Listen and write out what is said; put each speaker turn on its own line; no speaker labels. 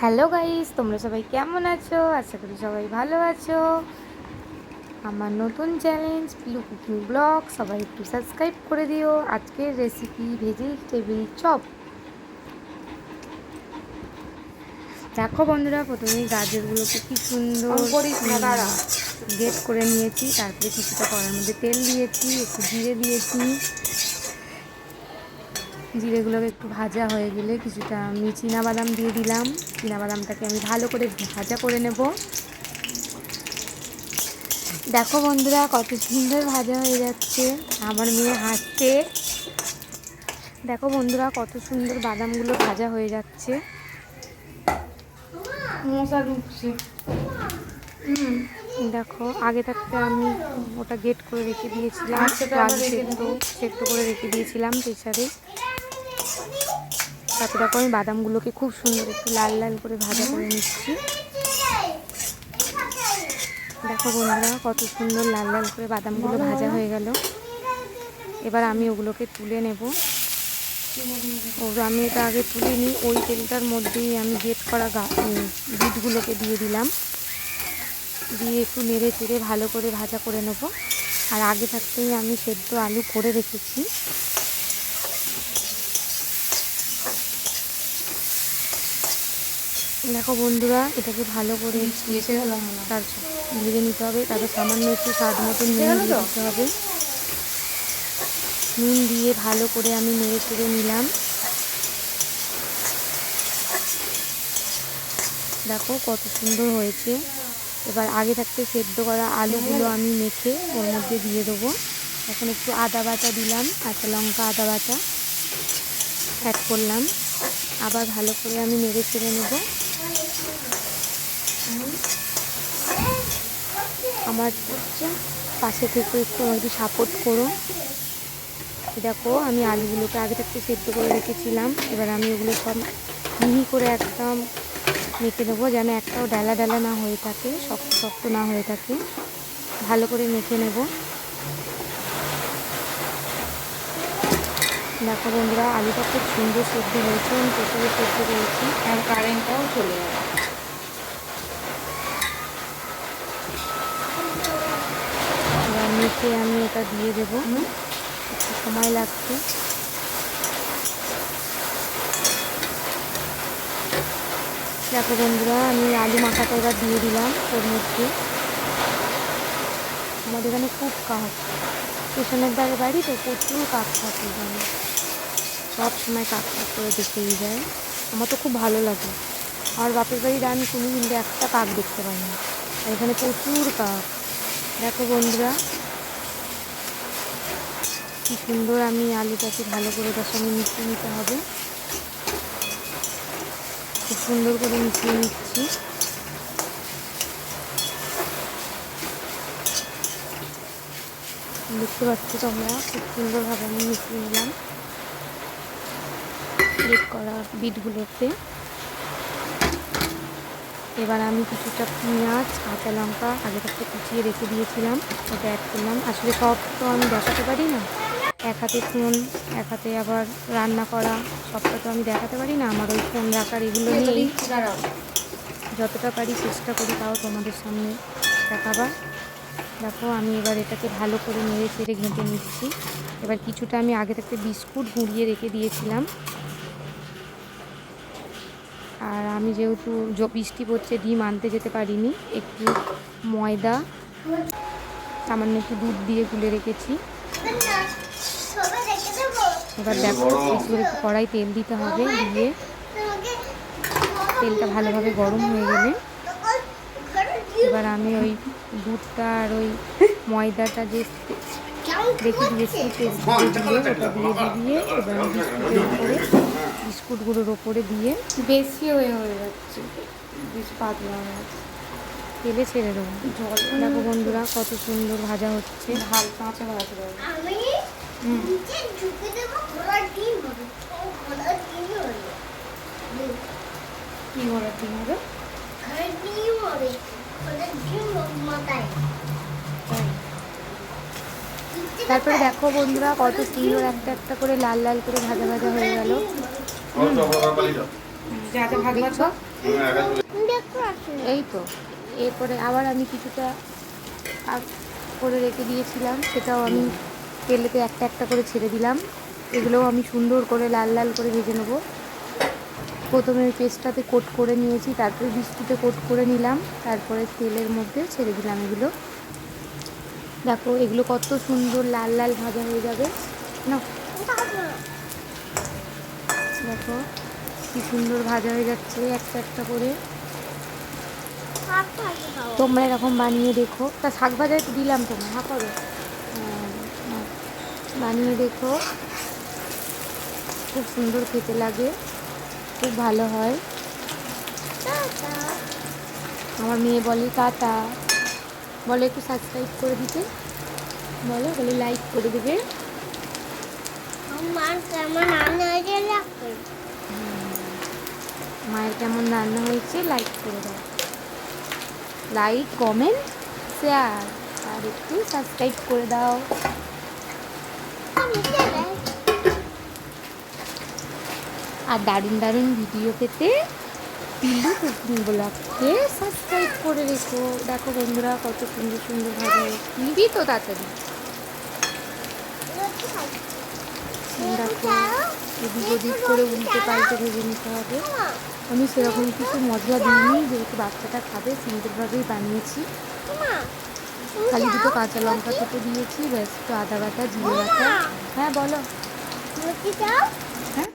Hello guys তোমরা সবাই কেমন আছো? আশা করি সবাই ভালো আছো। আমার নতুন চ্যালেঞ্জ পিলু কুকিং ব্লগ সবাই একটু সাবস্ক্রাইব করে দিও। আজকের রেসিপি ভেজিটেবিল চপ দেখো বন্ধুরা প্রথমেই গাজরগুলোকে কি সুন্দর। গেট করে নিয়েছি। তারপরে কিছুটা কড়ার মধ্যে তেল দিয়েছি একটু জিরে দিয়েছি। জিরেগুলোকে একটু ভাজা হয়ে গেলে কিছুটা আমি বাদাম দিয়ে দিলাম। বাদামটাকে আমি ভালো করে ভাজা করে নেব। দেখো বন্ধুরা কত সুন্দর ভাজা হয়ে যাচ্ছে। আমার মেয়ে হাসছে। দেখো বন্ধুরা কত সুন্দর বাদামগুলো ভাজা হয়ে যাচ্ছে।
মশা ঢুকছে।
দেখো আগে থাকতে আমি ওটা গেট করে রেখে দিয়েছিলাম।
আচ্ছা,
সেদ্ধ করে রেখে দিয়েছিলাম প্রেসারে। তারপরে দেখো আমি বাদামগুলোকে খুব সুন্দর একটু লাল লাল করে ভাজা করে নিচ্ছি। দেখো বন্ধুরা, কত সুন্দর লাল লাল করে বাদামগুলো ভাজা হয়ে গেল। এবার আমি ওগুলোকে তুলে নেব। ওগুলো আমি এটা আগে তুলে নিই। ওই তেলটার মধ্যেই আমি গেট করা বিটগুলোকে দিয়ে দিলাম। দিয়ে একটু নেড়ে চেড়ে ভালো করে ভাজা করে নেব। আর আগে থাকতেই আমি সেদ্ধ আলু করে রেখেছি। দেখো বন্ধুরা এটাকে ভালো করে তার ভেজে নিতে হবে। তারপর সামান্য একটু স্বাদ মতো নুন দিয়ে দিতে হবে। নুন দিয়ে ভালো করে আমি নেড়ে চেড়ে নিলাম। দেখো কত সুন্দর হয়েছে। এবার আগে থাকতে সেদ্ধ করা আলুগুলো আমি মেখে ওর মধ্যে দিয়ে দেবো। এখন একটু আদা বাটা দিলাম কাঁচা লঙ্কা আদা বাটা। অ্যাড করলাম। আবার ভালো করে আমি নেড়ে চেড়ে নেব। আমার পাশে থেকে একটু আমাকে সাপোর্ট করো। দেখো, আমি আলুগুলোকে আগে থাকতে সেদ্ধ করে রেখেছিলাম। এবার আমি ওগুলো সব মিহি করে একদম মেখে দেবো যেন একটাও ডালা ডালা না হয়ে থাকে, শক্ত শক্ত না হয়ে থাকে। ভালো করে মেখে নেব। দেখো বন্ধুরা, আলুটা খুব সুন্দর সেদ্ধ হয়েছে, আমি প্রচুর সেদ্ধ করেছি।
আর কারেন্টটাও চলে যাবে
এবার নিচে আমি এটা দিয়ে দেবো। একটু সময় লাগছে। দেখো বন্ধুরা আমি আলু মাখাটা এবার দিয়ে দিলাম ওর মধ্যে। আমাদের এখানে খুব কাক স্টেশনের ধারে বাড়ি তো প্রচুর কাক থাকে এখানে। সব সময় কাক কাক করে দেখতেই যায়। আমার তো খুব ভালো লাগে। আমার বাপের বাড়ির আমি কোনো কিন্তু একটা কাক দেখতে পাই না আর এখানে প্রচুর কাক দেখো বন্ধুরা কি সুন্দর আমি আলুটাকে ভালো করে তার সঙ্গে মিশিয়ে নিতে হবে। খুব সুন্দর করে মিশিয়ে নিচ্ছি। দেখতে পাচ্ছ তোমরা, খুব সুন্দরভাবে আমি মিশিয়ে নিলাম। ক্লিক করা বিটগুলোতে। এবার আমি কিছুটা পেঁয়াজ, কাঁচা লঙ্কা আগে থেকে কুচিয়ে রেখে দিয়েছিলাম, ওটা অ্যাড করলাম। আসলে সব তো আমি দেখাতে পারি না। এক হাতে ফোন এক হাতে আবার রান্না করা সবটা তো আমি দেখাতে পারি না আমার ওই ফোন রাখার এগুলো নিয়েই
দাঁড়াও।
যতটা পারি চেষ্টা করি তাও তোমাদের সামনে দেখাবার দেখো আমি এবার এটাকে ভালো করে নেড়ে চেড়ে ঘেঁটে নিচ্ছি। এবার কিছুটা আমি আগে থাকতে বিস্কুট গুঁড়িয়ে রেখে দিয়েছিলাম। আর আমি যেহেতু বৃষ্টি পড়ছে ডিম আনতে যেতে পারিনি একটু ময়দা সামান্য একটু দুধ দিয়ে গুলে রেখেছি। এবার দেখো একটু কড়াই তেল দিতে হবে দিয়ে তেলটা ভালোভাবে গরম হয়ে গেলে এবার আমি ওই দুধটা আর ওই ময়দাটা যে রেখে দিয়েছি পেস্ট দিয়ে ওটা দিয়ে দিয়ে এবার বিস্কুটের উপরে বিস্কুটগুলোর ওপরে দিয়ে
বেশি হয়ে হয়ে যাচ্ছে। বেশ পাতলা হয়ে যাচ্ছে।
তেলে ছেড়ে দেবো।
জল
দেখো বন্ধুরা কত সুন্দর ভাজা হচ্ছে।
ঝাল কাঁচা
আমি নিচে ঢুকে দেবো ঘোড়ার ডিম হবে ঘোড়ার ডিম হবে
কি করার ডিম হবে
ঘোড়ার ডিম হবে ঘোড়ার ডিম মাথায়
তারপরে দেখো বন্ধুরা কত সুন্দর একটা একটা করে লাল লাল করে ভাজা ভাজা হয়ে গেল। এই তো। এরপরে আবার আমি কিছুটা করে রেখে দিয়েছিলাম সেটাও আমি তেলেতে একটা একটা করে ছেড়ে দিলাম। এগুলোও আমি সুন্দর করে লাল লাল করে ভেজে নেব। প্রথমে ওই পেস্টটাতে কোট করে নিয়েছি, তারপরে বিস্কুটে কোট করে নিলাম, তারপরে তেলের মধ্যে ছেড়ে দিলাম এগুলো। দেখো, এগুলো কত সুন্দর লাল লাল ভাজা হয়ে যাবে। না দেখো, কি সুন্দর ভাজা হয়ে যাচ্ছে একটা একটা করে। তোমরা এরকম বানিয়ে দেখো। তা শাক ভাজা একটু দিলাম তোমার হা। বানিয়ে দেখো। খুব সুন্দর খেতে লাগে। খুব ভালো হয়। আমার মেয়ে বলে টাটা। বলে একটু সাবস্ক্রাইব করে দিতে। বলো বলে লাইক করে দেবে। মায়ের কেমন রান্না হয়েছে লাইক করে দাও। লাইক কমেন্ট শেয়ার আর একটু সাবস্ক্রাইব করে দাও। আর দারুণ দারুণ ভিডিও পেতে পিলু কুকিং ব্লগকে সাবস্ক্রাইব করে রেখো। দেখো বন্ধুরা কত সুন্দর সুন্দর ভাবে নিবি তো তাড়াতাড়ি। দেখো, এদিক ওদিক করে উল্টে পাল্টে ভেজে নিতে হবে। আমি সেরকম কিছু মশলা দিইনি, যেহেতু বাচ্চাটা খাবে, সুন্দরভাবেই বানিয়েছি। খালি দুটো কাঁচা লঙ্কা কেটে দিয়েছি, ব্যাস একটু আদা বাটা, জিরে বাটা। হ্যাঁ বলো।
চাও